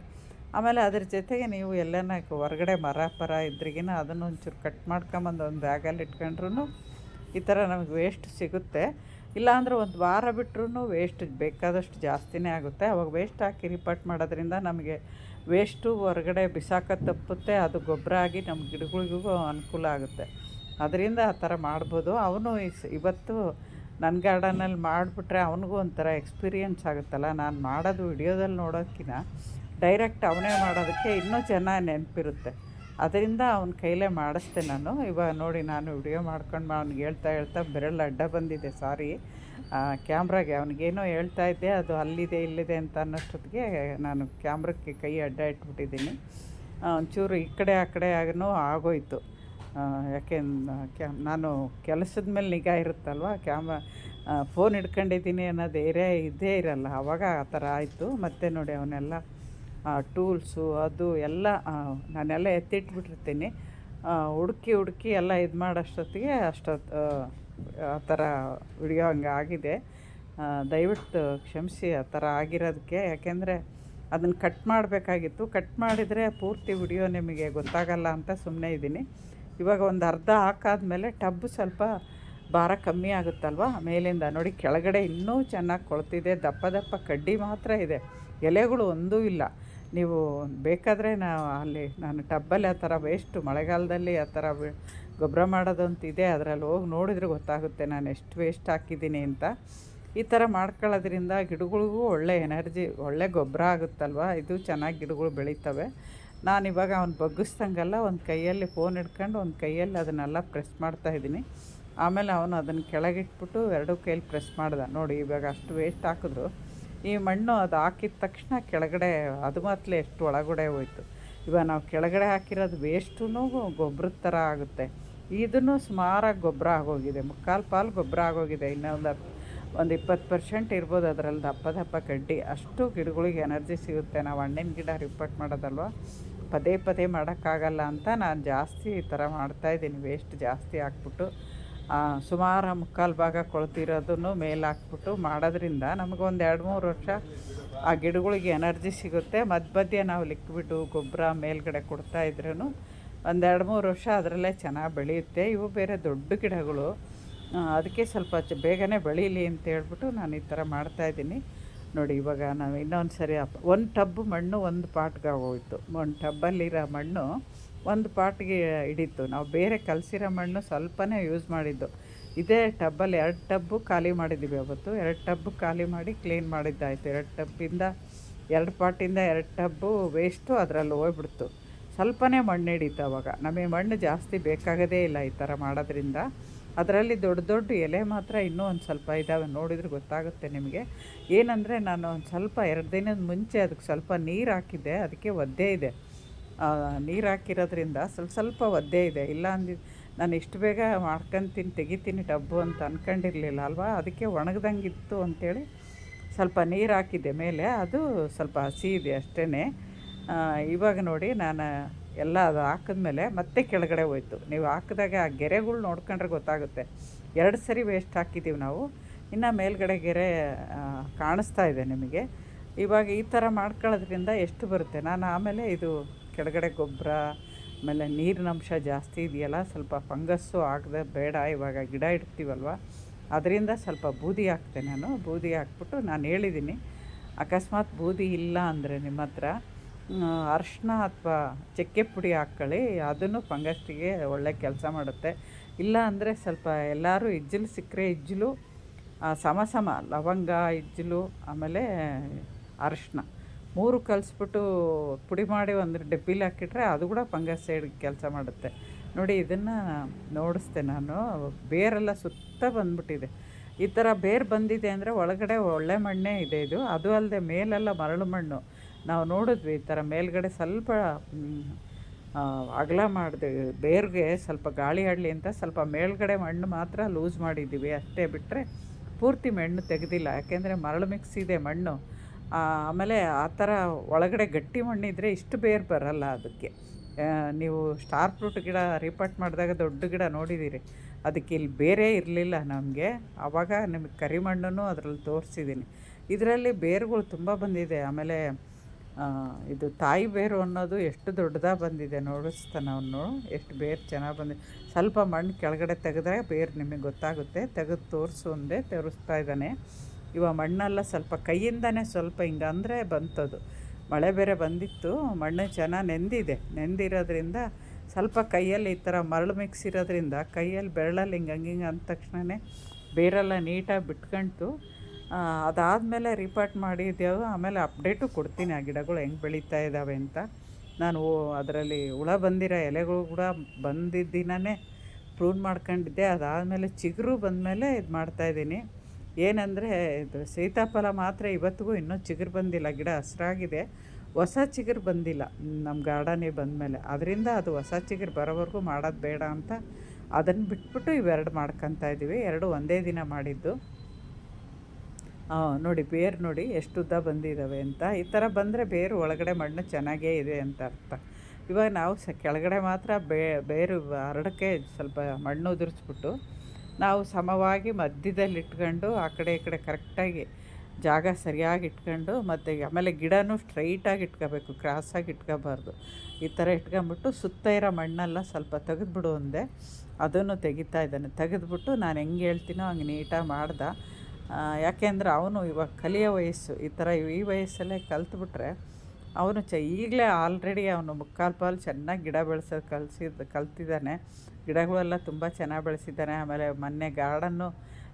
Speaker 1: ಆಮೇಲೆ ಅದ್ರ ಜೊತೆಗೆ ನೀವು ಎಲ್ಲನ ಹೊರಗಡೆ ಮರ, ಪರ ಇದ್ರಿಗಿನ ಅದನ್ನು ಒಂಚೂರು ಕಟ್ ಮಾಡ್ಕೊಂಬಂದು ಒಂದು ಬ್ಯಾಗಲ್ಲಿ ಇಟ್ಕೊಂಡ್ರು ಈ ಥರ ನಮಗೆ ವೇಸ್ಟ್ ಸಿಗುತ್ತೆ. ಇಲ್ಲಾಂದ್ರೆ ಒಂದು ವಾರ ಬಿಟ್ರೂ ವೇಸ್ಟ್ ಬೇಕಾದಷ್ಟು ಜಾಸ್ತಿನೇ ಆಗುತ್ತೆ. ಅವಾಗ ವೇಸ್ಟ್ ಹಾಕಿ ರಿಪೋರ್ಟ್ ಮಾಡೋದ್ರಿಂದ ನಮಗೆ ವೇಸ್ಟು ಹೊರಗಡೆ ಬಿಸಾಕ ತಪ್ಪುತ್ತೆ, ಅದು ಗೊಬ್ಬರ ಆಗಿ ನಮ್ಮ ಗಿಡಗಳಿಗೂ ಅನುಕೂಲ ಆಗುತ್ತೆ. ಅದರಿಂದ ಆ ಥರ ಮಾಡ್ಬೋದು. ಅವನು ಇವತ್ತು ನನ್ನ ಗಾರ್ಡನಲ್ಲಿ ಮಾಡಿಬಿಟ್ರೆ ಅವನಿಗೂ ಒಂಥರ ಎಕ್ಸ್ಪೀರಿಯೆನ್ಸ್ ಆಗುತ್ತಲ್ಲ. ನಾನು ಮಾಡೋದು ವಿಡಿಯೋದಲ್ಲಿ ನೋಡೋಕ್ಕಿಂತ ಡೈರೆಕ್ಟ್ ಅವನೇ ಮಾಡೋದಕ್ಕೆ ಇನ್ನೂ ಚೆನ್ನಾಗಿ ನೆನಪಿರುತ್ತೆ. ಅದರಿಂದ ಅವನ ಕೈಲೇ ಮಾಡಿಸ್ದೆ ನಾನು. ಇವಾಗ ನೋಡಿ ನಾನು ವಿಡಿಯೋ ಮಾಡ್ಕೊಂಡು ಅವ್ನಿಗೆ ಹೇಳ್ತಾ ಹೇಳ್ತಾ ಬೆರಳು ಅಡ್ಡ ಬಂದಿದೆ, ಸಾರಿ. ಕ್ಯಾಮ್ರಾಗೆ ಅವನಿಗೇನೋ ಹೇಳ್ತಾ ಇದ್ದೆ, ಅದು ಅಲ್ಲಿದೆ, ಇಲ್ಲಿದೆ ಅಂತ ಅನ್ನೋಷ್ಟೊತ್ತಿಗೆ ನಾನು ಕ್ಯಾಮ್ರಕ್ಕೆ ಕೈ ಅಡ್ಡ ಇಟ್ಬಿಟ್ಟಿದ್ದೀನಿ. ಒಂಚೂರು ಈ ಕಡೆ, ಆ ಕಡೆ ಆಗನೂ ಆಗೋಯ್ತು. ಯಾಕೆ ಕ್ಯಾ ನಾನು ಕೆಲಸದ ಮೇಲೆ ನಿಗಾ ಇರುತ್ತಲ್ವ? ಕ್ಯಾಮ್ರ ಫೋನ್ ಹಿಡ್ಕೊಂಡಿದ್ದೀನಿ ಅನ್ನೋದು ಏರಿಯಾ ಇದ್ದೇ ಇರಲ್ಲ. ಆವಾಗ ಆ ಥರ ಆಯಿತು. ಮತ್ತೆ ನೋಡಿ ಅವನ್ನೆಲ್ಲ ಟೂಲ್ಸು ಅದು ಎಲ್ಲ ನಾನೆಲ್ಲ ಎತ್ತಿಟ್ಬಿಟ್ಟಿರ್ತೀನಿ. ಹುಡುಕಿ ಹುಡುಕಿ ಎಲ್ಲ ಇದು ಮಾಡೋಷ್ಟೊತ್ತಿಗೆ ಅಷ್ಟೊತ್ತು ಆ ಥರ ವಿಡಿಯೋ ಹಂಗೆ ಆಗಿದೆ. ದಯವಿಟ್ಟು ಕ್ಷಮಿಸಿ ಆ ಥರ ಆಗಿರೋದಕ್ಕೆ. ಯಾಕೆಂದರೆ ಅದನ್ನು ಕಟ್ ಮಾಡಬೇಕಾಗಿತ್ತು. ಕಟ್ ಮಾಡಿದರೆ ಪೂರ್ತಿ ವಿಡಿಯೋ ನಿಮಗೆ ಗೊತ್ತಾಗಲ್ಲ ಅಂತ ಸುಮ್ಮನೆ ಇದ್ದೀನಿ. ಇವಾಗ ಒಂದು ಅರ್ಧ ಹಾಕಾದ್ಮೇಲೆ ಟಬ್ ಸ್ವಲ್ಪ ಭಾರ ಕಮ್ಮಿ ಆಗುತ್ತಲ್ವ? ಮೇಲಿಂದ ನೋಡಿ, ಕೆಳಗಡೆ ಇನ್ನೂ ಚೆನ್ನಾಗಿ ಕೊಳ್ತಿದೆ. ದಪ್ಪ ದಪ್ಪ ಕಡ್ಡಿ ಮಾತ್ರ ಇದೆ. ಎಲೆಗಳು ಒಂದೂ ಇಲ್ಲ. ನೀವು ಬೇಕಾದರೆ ನಾವು ಅಲ್ಲಿ ನಾನು ಟಬ್ಬಲ್ಲಿ ಆ ಥರ ವೇಸ್ಟು ಮಳೆಗಾಲದಲ್ಲಿ ಆ ಥರ ಗೊಬ್ಬರ ಮಾಡೋದಂತಿದೆ, ಅದರಲ್ಲಿ ಹೋಗಿ ನೋಡಿದ್ರೆ ಗೊತ್ತಾಗುತ್ತೆ ನಾನು ಎಷ್ಟು ವೇಸ್ಟ್ ಹಾಕಿದ್ದೀನಿ ಅಂತ. ಈ ಥರ ಮಾಡ್ಕೊಳ್ಳೋದ್ರಿಂದ ಗಿಡಗಳಿಗೂ ಒಳ್ಳೆ ಎನರ್ಜಿ ಒಳ್ಳೆ ಗೊಬ್ಬರ ಆಗುತ್ತಲ್ವ? ಇದು ಚೆನ್ನಾಗಿ ಗಿಡಗಳು ಬೆಳೀತವೆ. ನಾನು ಇವಾಗ ಅವ್ನು ಬಗ್ಗಿಸ್ದಂಗೆಲ್ಲ ಒಂದು ಕೈಯಲ್ಲಿ ಫೋನ್ ಹಿಡ್ಕೊಂಡು ಒಂದು ಕೈಯಲ್ಲಿ ಅದನ್ನೆಲ್ಲ ಪ್ರೆಸ್ ಮಾಡ್ತಾಯಿದ್ದೀನಿ ಆಮೇಲೆ ಅವನು ಅದನ್ನು ಕೆಳಗಿಟ್ಬಿಟ್ಟು ಎರಡು ಕೈಯಲ್ಲಿ ಪ್ರೆಸ್ ಮಾಡ್ದೆ. ನೋಡಿ ಇವಾಗ ಅಷ್ಟು ವೇಸ್ಟ್ ಹಾಕಿದ್ರು. ಈ ಮಣ್ಣು ಅದು ಹಾಕಿದ ತಕ್ಷಣ ಕೆಳಗಡೆ, ಅದು ಮಾತ್ರ ಎಷ್ಟು ಒಳಗಡೆ ಹೋಯ್ತು. ಇವಾಗ ನಾವು ಕೆಳಗಡೆ ಹಾಕಿರೋದು ವೇಸ್ಟೂ ಗೊಬ್ಬರದ ಥರ ಆಗುತ್ತೆ. ಇದನ್ನು ಸುಮಾರಾಗಿ ಗೊಬ್ಬರ ಆಗೋಗಿದೆ. ಮುಕ್ಕಾಲು ಪಾಲು ಗೊಬ್ಬರ ಆಗೋಗಿದೆ. ಇನ್ನೊಂದು ಒಂದು ಇಪ್ಪತ್ತು ಪರ್ಸೆಂಟ್ ಇರ್ಬೋದು ಅದರಲ್ಲಿ ದಪ್ಪ ದಪ್ಪ ಕಡ್ಡಿ. ಅಷ್ಟು ಗಿಡಗಳಿಗೆ ಎನರ್ಜಿ ಸಿಗುತ್ತೆ. ನಾವು ಹಣ್ಣಿನ ಗಿಡ ರಿಪೋರ್ಟ್ ಮಾಡೋದಲ್ವ? ಪದೇ ಪದೇ ಮಾಡೋಕ್ಕಾಗಲ್ಲ ಅಂತ ನಾನು ಜಾಸ್ತಿ ಈ ಥರ ಮಾಡ್ತಾಯಿದ್ದೀನಿ ವೇಸ್ಟ್ ಜಾಸ್ತಿ ಹಾಕ್ಬಿಟ್ಟು. ಸುಮಾರು ಮುಕ್ಕಾಲು ಭಾಗ ಕೊಳ್ತಿರೋದನ್ನು ಮೇಲೆ ಹಾಕ್ಬಿಟ್ಟು ಮಾಡೋದ್ರಿಂದ ನಮಗೊಂದು ಎರಡು ಮೂರು ವರ್ಷ ಆ ಗಿಡಗಳಿಗೆ ಎನರ್ಜಿ ಸಿಗುತ್ತೆ. ಮಧ್ಯ ಮಧ್ಯೆ ನಾವು ಲಿಕ್ವಿಡು, ಗೊಬ್ಬರ ಮೇಲ್ಗಡೆ ಕೊಡ್ತಾ ಇದ್ರೂ ಒಂದೆರಡು ಮೂರು ವರ್ಷ ಅದರಲ್ಲೇ ಚೆನ್ನಾಗಿ ಬೆಳೆಯುತ್ತೆ. ಇವು ಬೇರೆ ದೊಡ್ಡ ಗಿಡಗಳು. ಅದಕ್ಕೆ ಸ್ವಲ್ಪ ಬೇಗನೆ ಬೆಳೀಲಿ ಅಂತ ಹೇಳ್ಬಿಟ್ಟು ನಾನು ಈ ಥರ ಮಾಡ್ತಾಯಿದ್ದೀನಿ ನೋಡಿ, ಇವಾಗ ನಾವು ಇನ್ನೊಂದು ಸರಿ ಒಂದು ಟಬ್ ಮಣ್ಣು, ಒಂದು ಪಾಟ್ಗೆ ಆಗೋಯ್ತು ಒಂದು ಟಬ್ಬಲ್ಲಿರೋ ಮಣ್ಣು ಒಂದು ಪಾಟ್ಗೆ ಹಿಡಿತು. ನಾವು ಬೇರೆ ಕಲಸಿರೋ ಮಣ್ಣು ಸ್ವಲ್ಪನೇ ಯೂಸ್ ಮಾಡಿದ್ದು. ಇದೇ ಟಬ್ಬಲ್ಲಿ ಎರಡು ಟಬ್ಬು ಖಾಲಿ ಮಾಡಿದ್ದೀವಿ ಅವತ್ತು. ಎರಡು ಟಬ್ಬು ಖಾಲಿ ಮಾಡಿ ಕ್ಲೀನ್ ಮಾಡಿದ್ದಾಯಿತು. ಎರಡು ಟಬ್ಬಿಂದ, ಎರಡು ಪಾಟಿಂದ ಎರಡು ಟಬ್ಬು ವೇಸ್ಟು ಅದರಲ್ಲಿ ಹೋಗ್ಬಿಡ್ತು. ಸ್ವಲ್ಪನೇ ಮಣ್ಣು ಹಿಡಿತು ಅವಾಗ. ನಮಗೆ ಮಣ್ಣು ಜಾಸ್ತಿ ಬೇಕಾಗೋದೇ ಇಲ್ಲ ಈ ಥರ ಮಾಡೋದ್ರಿಂದ. ಅದರಲ್ಲಿ ದೊಡ್ಡ ದೊಡ್ಡ ಎಲೆ ಮಾತ್ರ ಇನ್ನೂ ಒಂದು ಸ್ವಲ್ಪ ಇದ್ದಾವೆ. ನೋಡಿದ್ರೆ ಗೊತ್ತಾಗುತ್ತೆ ನಿಮಗೆ. ಏನಂದರೆ ನಾನು ಒಂದು ಸ್ವಲ್ಪ ಎರಡು ದಿನದ ಮುಂಚೆ ಅದಕ್ಕೆ ಸ್ವಲ್ಪ ನೀರು ಹಾಕಿದ್ದೆ. ಅದಕ್ಕೆ ಒದ್ದೆ ಇದೆ. ನೀರು ಹಾಕಿರೋದ್ರಿಂದ ಸ್ವಲ್ಪ ಸ್ವಲ್ಪ ಒದ್ದೆ ಇದೆ. ಇಲ್ಲ ಅಂದಿದ್ದು ನಾನು ಇಷ್ಟು ಬೇಗ ಮಾಡ್ಕೊತೀನಿ, ತೆಗಿತೀನಿ ಡಬ್ಬು ಅಂತ ಅಂದ್ಕೊಂಡಿರಲಿಲ್ಲ ಅಲ್ವಾ? ಅದಕ್ಕೆ ಒಣಗ್ದಂಗಿತ್ತು ಅಂಥೇಳಿ ಸ್ವಲ್ಪ ನೀರು ಹಾಕಿದ್ದೆ ಮೇಲೆ. ಅದು ಸ್ವಲ್ಪ ಹಸಿ ಇದೆ ಅಷ್ಟೇ ಇವಾಗ ನೋಡಿ ನಾನು ಎಲ್ಲ ಅದು ಹಾಕಿದ್ಮೇಲೆ ಮತ್ತೆ ಕೆಳಗಡೆ ಹೋಯ್ತು. ನೀವು ಹಾಕಿದಾಗ ಆ ಗೆರೆಗಳು ನೋಡ್ಕೊಂಡ್ರೆ ಗೊತ್ತಾಗುತ್ತೆ. ಎರಡು ಸರಿ ವೇಸ್ಟ್ ಹಾಕಿದ್ದೀವಿ ನಾವು. ಇನ್ನು ಮೇಲ್ಗಡೆ ಗೆರೆ ಕಾಣಿಸ್ತಾ ಇದೆ ನಿಮಗೆ. ಇವಾಗ ಈ ಥರ ಮಾಡ್ಕೊಳ್ಳೋದ್ರಿಂದ ಎಷ್ಟು ಬರುತ್ತೆ? ನಾನು ಆಮೇಲೆ ಇದು ಕೆಳಗಡೆ ಗೊಬ್ಬರ, ಆಮೇಲೆ ನೀರಿನ ಅಂಶ ಜಾಸ್ತಿ ಇದೆಯಲ್ಲ, ಸ್ವಲ್ಪ ಫಂಗಸ್ಸು ಆಗದೆ ಬೇಡ, ಇವಾಗ ಗಿಡ ಇಡ್ತೀವಲ್ವ? ಅದರಿಂದ ಸ್ವಲ್ಪ ಬೂದಿ ಹಾಕ್ತೆ ನಾನು. ಬೂದಿ ಹಾಕ್ಬಿಟ್ಟು ನಾನು ಹೇಳಿದ್ದೀನಿ, ಅಕಸ್ಮಾತ್ ಬೂದಿ ಇಲ್ಲ ಅಂದರೆ ನಿಮ್ಮ ಹತ್ರ ಅರಿಶಿನ ಅಥವಾ ಚಕ್ಕೆ ಪುಡಿ ಹಾಕ್ಕೊಳ್ಳಿ. ಅದನ್ನು ಫಂಗಸ್ಟಿಗೆ ಒಳ್ಳೆ ಕೆಲಸ ಮಾಡುತ್ತೆ. ಇಲ್ಲ ಅಂದರೆ ಸ್ವಲ್ಪ ಎಲ್ಲರೂ ಇಜ್ಜಲು ಸಿಕ್ಕರೆ ಇಜ್ಜಲು ಸಮ ಸಮ, ಲವಂಗ, ಇಜ್ಜಲು, ಆಮೇಲೆ ಅರಿಶಿನ ಮೂರು ಕಲಿಸ್ಬಿಟ್ಟು ಪುಡಿ ಮಾಡಿ ಒಂದು ಡಬ್ಬಿಲಿ ಹಾಕಿಟ್ರೆ ಅದು ಕೂಡ ಫಂಗಸ್ ಸೈಡ್ ಕೆಲಸ ಮಾಡುತ್ತೆ. ನೋಡಿ, ಇದನ್ನು ನೋಡಿಸ್ದೆ ನಾನು. ಬೇರೆಲ್ಲ ಸುತ್ತ ಬಂದ್ಬಿಟ್ಟಿದೆ. ಈ ಥರ ಬೇರು ಬಂದಿದೆ ಅಂದರೆ ಒಳಗಡೆ ಒಳ್ಳೆ ಮಣ್ಣೇ ಇದೆ ಇದು. ಅದು ಅಲ್ಲದೆ ಮೇಲೆಲ್ಲ ಮರಳು ಮಣ್ಣು. ನಾವು ನೋಡಿದ್ವಿ ಈ ಥರ ಮೇಲ್ಗಡೆ ಸ್ವಲ್ಪ ಅಗಲ ಮಾಡಿದೆ, ಬೇರ್ಗೆ ಸ್ವಲ್ಪ ಗಾಳಿ ಹಳ್ಳಿ ಅಂತ ಸ್ವಲ್ಪ ಮೇಲ್ಗಡೆ ಮಣ್ಣು ಮಾತ್ರ ಲೂಸ್ ಮಾಡಿದ್ದೀವಿ. ಅಷ್ಟೇ ಬಿಟ್ಟರೆ ಪೂರ್ತಿ ಮಣ್ಣು ತೆಗೆದಿಲ್ಲ. ಯಾಕೆಂದರೆ ಮರಳು ಮಿಕ್ಸ್ ಇದೆ ಮಣ್ಣು. ಆಮೇಲೆ ಆ ಥರ ಒಳಗಡೆ ಗಟ್ಟಿ ಮಣ್ಣಿದ್ರೆ ಇಷ್ಟು ಬೇರು ಬರಲ್ಲ ಅದಕ್ಕೆ. ನೀವು ಸ್ಟಾರ್ ಫ್ರೂಟ್ ಗಿಡ ರೀಪಾಟ್ ಮಾಡಿದಾಗ ದೊಡ್ಡ ಗಿಡ ನೋಡಿದ್ದೀರಿ. ಅದಕ್ಕೆ ಇಲ್ಲಿ ಬೇರೆ ಇರಲಿಲ್ಲ ನಮಗೆ. ಆವಾಗ ನಿಮಗೆ ಕರಿಮಣ್ಣನ್ನು ಅದರಲ್ಲಿ ತೋರಿಸಿದ್ದೀನಿ. ಇದರಲ್ಲಿ ಬೇರುಗಳು ತುಂಬ ಬಂದಿದೆ. ಆಮೇಲೆ ಇದು ತಾಯಿ ಬೇರು ಅನ್ನೋದು ಎಷ್ಟು ದೊಡ್ಡದಾಗ ಬಂದಿದೆ ನೋಡಿಸ್ತಾನೆ ಅವನು. ಎಷ್ಟು ಬೇರು ಚೆನ್ನಾಗಿ ಬಂದಿದೆ ಸ್ವಲ್ಪ ಮಣ್ಣು ಕೆಳಗಡೆ ತೆಗೆದ್ರೆ ಬೇರು ನಿಮಗೆ ಗೊತ್ತಾಗುತ್ತೆ. ತೆಗೆದು ತೋರಿಸು ಅಂದೆ ತೋರಿಸ್ತಾ ಇದ್ದಾನೆ. ಇವಾಗ ಮಣ್ಣೆಲ್ಲ ಸ್ವಲ್ಪ ಕೈಯಿಂದನೇ ಸ್ವಲ್ಪ ಹಿಂಗೆ ಅಂದರೆ ಬಂತದು. ಮಳೆ ಬೇರೆ ಬಂದಿತ್ತು, ಮಣ್ಣು ಚೆನ್ನಾಗಿ ನೆಂದಿದೆ. ನೆಂದಿರೋದ್ರಿಂದ ಸ್ವಲ್ಪ ಕೈಯಲ್ಲಿ ಈ ಥರ ಮರಳು ಮಿಕ್ಸ್ ಇರೋದ್ರಿಂದ ಕೈಯಲ್ಲಿ ಬೆರಳಲ್ಲಿ ಹಿಂಗೆ ಹಂಗೆ ಹಿಂಗೆ ಅಂದ ತಕ್ಷಣವೇ ಬೇರೆಲ್ಲ ನೀಟಾಗಿ ಬಿಟ್ಕೊಂತು. ಅದಾದಮೇಲೆ ರಿಪೋರ್ಟ್ ಮಾಡಿದ್ದೆವು ಆಮೇಲೆ ಅಪ್ಡೇಟು ಕೊಡ್ತೀನಿ ಆ ಗಿಡಗಳು ಹೆಂಗೆ ಬೆಳೀತಾ ಇದ್ದಾವೆ ಅಂತ. ನಾನು ಅದರಲ್ಲಿ ಹುಳ ಬಂದಿರೋ ಎಲೆಗಳು ಕೂಡ ಬಂದಿದ್ದಿನೇ ಪ್ರೂನ್ ಮಾಡ್ಕೊಂಡಿದ್ದೆ. ಅದಾದಮೇಲೆ ಚಿಗುರು ಬಂದಮೇಲೆ ಇದು ಮಾಡ್ತಾಯಿದ್ದೀನಿ ಏನಂದರೆ, ಇದು ಸೀತಾಫಲ ಮಾತ್ರ ಇವತ್ತಿಗೂ ಇನ್ನೂ ಚಿಗುರು ಬಂದಿಲ್ಲ. ಗಿಡ ಹಸ್ರಾಗಿದೆ. ಹೊಸ ಚಿಗುರು ಬಂದಿಲ್ಲ ನಮ್ಮ ಗಾರ್ಡನಿಗೆ ಬಂದಮೇಲೆ. ಅದರಿಂದ ಅದು ಹೊಸ ಚಿಗುರು ಬರೋವರೆಗೂ ಮಾಡೋದು ಬೇಡ ಅಂತ ಅದನ್ನು ಬಿಟ್ಬಿಟ್ಟು ಇವೆರಡು ಮಾಡ್ಕೊತಾ ಇದ್ದೀವಿ. ಎರಡು ಒಂದೇ ದಿನ ಮಾಡಿದ್ದು. ನೋಡಿ ಬೇರು ನೋಡಿ ಎಷ್ಟು ಉದ್ದ ಬಂದಿದ್ದಾವೆ ಅಂತ. ಈ ಥರ ಬಂದರೆ ಬೇರು ಒಳಗಡೆ ಮಣ್ಣು ಚೆನ್ನಾಗೇ ಇದೆ ಅಂತ ಅರ್ಥ. ಇವಾಗ ನಾವು ಸ, ಕೆಳಗಡೆ ಮಾತ್ರ ಬೇರು ಹರಡಕ್ಕೆ ಸ್ವಲ್ಪ ಮಣ್ಣು ಉದುರಿಸ್ಬಿಟ್ಟು ನಾವು ಸಮವಾಗಿ ಮಧ್ಯದಲ್ಲಿ ಇಟ್ಕೊಂಡು ಆ ಕಡೆ ಈ ಕಡೆ ಕರೆಕ್ಟಾಗಿ ಜಾಗ ಸರಿಯಾಗಿ ಇಟ್ಕೊಂಡು ಮತ್ತು ಆಮೇಲೆ ಗಿಡನೂ ಸ್ಟ್ರೈಟಾಗಿ ಇಟ್ಕೋಬೇಕು, ಕ್ರಾಸಾಗಿ ಇಟ್ಕೋಬಾರ್ದು. ಈ ಥರ ಇಟ್ಕೊಂಬಿಟ್ಟು ಸುತ್ತ ಇರೋ ಮಣ್ಣೆಲ್ಲ ಸ್ವಲ್ಪ ತೆಗೆದ್ಬಿಡು ಅಂದೆ. ಅದನ್ನು ತೆಗಿತಾ ಇದ್ದಾನೆ. ತೆಗೆದುಬಿಟ್ಟು ನಾನು ಹೆಂಗೆ ಹೇಳ್ತೀನೋ ಹಂಗೆ ನೀಟಾಗಿ ಮಾಡ್ದ. ಯಾಕೆಂದ್ರೆ ಅವನು ಇವಾಗ ಕಲಿಯೋ ವಯಸ್ಸು. ಈ ಥರ ಈ ವಯಸ್ಸಲ್ಲೇ ಕಲ್ತ್ಬಿಟ್ರೆ ಅವನು ಚ ಈಗಲೇ ಆಲ್ರೆಡಿ ಅವನು ಮುಕ್ಕಾಲು ಪಾಲು ಚೆನ್ನಾಗಿ ಗಿಡ ಬೆಳೆಸೋದು ಕಲಿಸಿದ್ದು ಕಲ್ತಿದ್ದಾನೆ. ಗಿಡಗಳೆಲ್ಲ ತುಂಬ ಚೆನ್ನಾಗಿ ಬೆಳೆಸಿದ್ದಾನೆ ಆಮೇಲೆ ಮೊನ್ನೆ ಗಾರ್ಡನ್ನು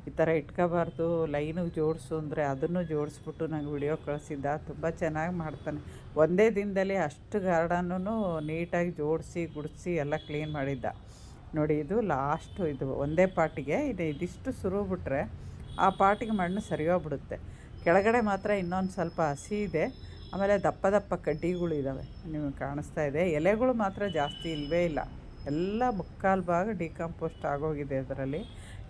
Speaker 1: ಈ ಥರ ಇಟ್ಕೋಬಾರ್ದು ಲೈನಿಗೆ ಜೋಡಿಸು ಅಂದರೆ ಅದನ್ನು ಜೋಡಿಸ್ಬಿಟ್ಟು ನಂಗೆ ವಿಡಿಯೋ ಕಳಿಸಿದ್ದ. ತುಂಬ ಚೆನ್ನಾಗಿ ಮಾಡ್ತಾನೆ. ಒಂದೇ ದಿನದಲ್ಲಿ ಅಷ್ಟು ಗಾರ್ಡನ್ನು ನೀಟಾಗಿ ಜೋಡಿಸಿ, ಗುಡಿಸಿ ಎಲ್ಲ ಕ್ಲೀನ್ ಮಾಡಿದ್ದ. ನೋಡಿ, ಇದು ಲಾಸ್ಟು ಇದು ಒಂದೇ ಪಾಟಿಗೆ ಇದು. ಇದಿಷ್ಟು ಸುರು ಬಿಟ್ರೆ ಆ ಪಾಟಿಗೆ ಮಣ್ಣು ಸರಿಯೋಗ್ಬಿಡುತ್ತೆ. ಕೆಳಗಡೆ ಮಾತ್ರ ಇನ್ನೊಂದು ಸ್ವಲ್ಪ ಹಸಿ ಇದೆ. ಆಮೇಲೆ ದಪ್ಪ ದಪ್ಪ ಕಡ್ಡಿಗಳು ಇದ್ದಾವೆ ನಿಮಗೆ ಕಾಣಿಸ್ತಾ ಇದೆ. ಎಲೆಗಳು ಮಾತ್ರ ಜಾಸ್ತಿ ಇಲ್ಲವೇ ಇಲ್ಲ. ಎಲ್ಲ ಮುಕ್ಕಾಲು ಭಾಗ ಡಿಕಂಪೋಸ್ಟ್ ಆಗೋಗಿದೆ ಅದರಲ್ಲಿ.